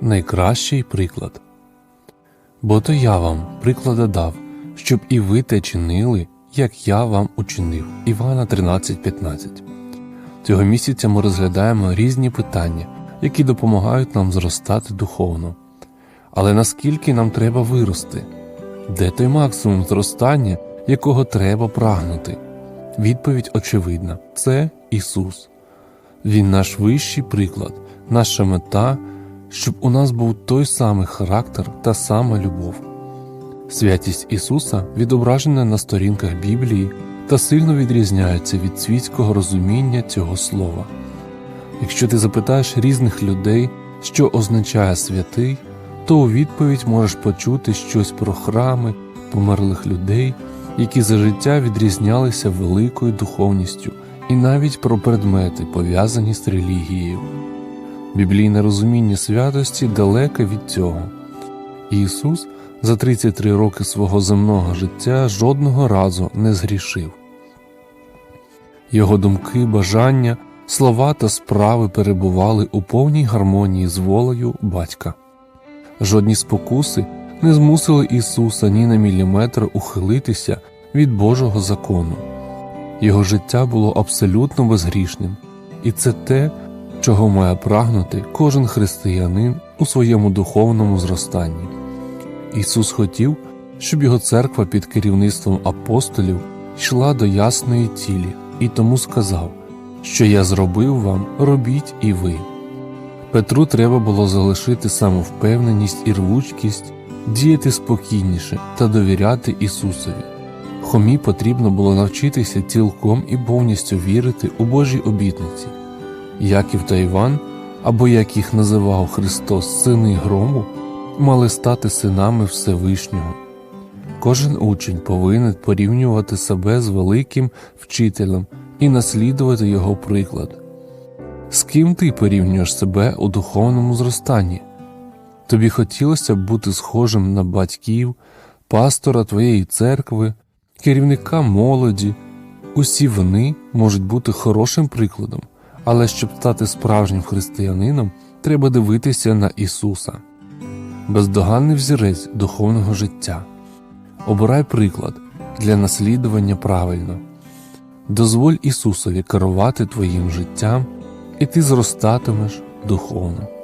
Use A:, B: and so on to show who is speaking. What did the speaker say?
A: найкращий приклад. Бо то я вам приклада дав, щоб і ви те чинили, як я вам учинив. Івана 13.15. Цього місяця ми розглядаємо різні питання, які допомагають нам зростати духовно. Але наскільки нам треба вирости? Де той максимум зростання, якого треба прагнути? Відповідь очевидна це Ісус. Він наш вищий приклад, наша мета, щоб у нас був той самий характер та сама любов. Святість Ісуса відображена на сторінках Біблії та сильно відрізняється від світського розуміння цього слова. Якщо ти запитаєш різних людей, що означає святий, то у відповідь можеш почути щось про храми, померлих людей, які за життя відрізнялися великою духовністю, і навіть про предмети, пов'язані з релігією. Біблійне розуміння святості далеке від цього. Ісус за 33 роки свого земного життя жодного разу не згрішив. Його думки, бажання, слова та справи перебували у повній гармонії з волею батька. Жодні спокуси не змусили Ісуса ні на міліметр ухилитися від Божого закону. Його життя було абсолютно безгрішним, і це те, чого має прагнути кожен християнин у своєму духовному зростанні. Ісус хотів, щоб його церква під керівництвом апостолів йшла до ясної цілі, і тому сказав, що я зробив вам, робіть і ви. Петру треба було залишити самовпевненість і рвучкість, діяти спокійніше та довіряти Ісусові. Хомі потрібно було навчитися цілком і повністю вірити у Божі обітниці. Яків та Іван, або як їх називав Христос, сини грому, мали стати синами Всевишнього. Кожен учень повинен порівнювати себе з великим вчителем і наслідувати його приклад. З ким ти порівнюєш себе у духовному зростанні? Тобі хотілося б бути схожим на батьків, пастора твоєї церкви, керівника молоді. Усі вони можуть бути хорошим прикладом, але щоб стати справжнім християнином, треба дивитися на Ісуса, бездоганний взірець духовного життя. Обирай приклад для наслідування правильно. Дозволь Ісусові керувати твоїм життям, і ти зростатимеш духовно.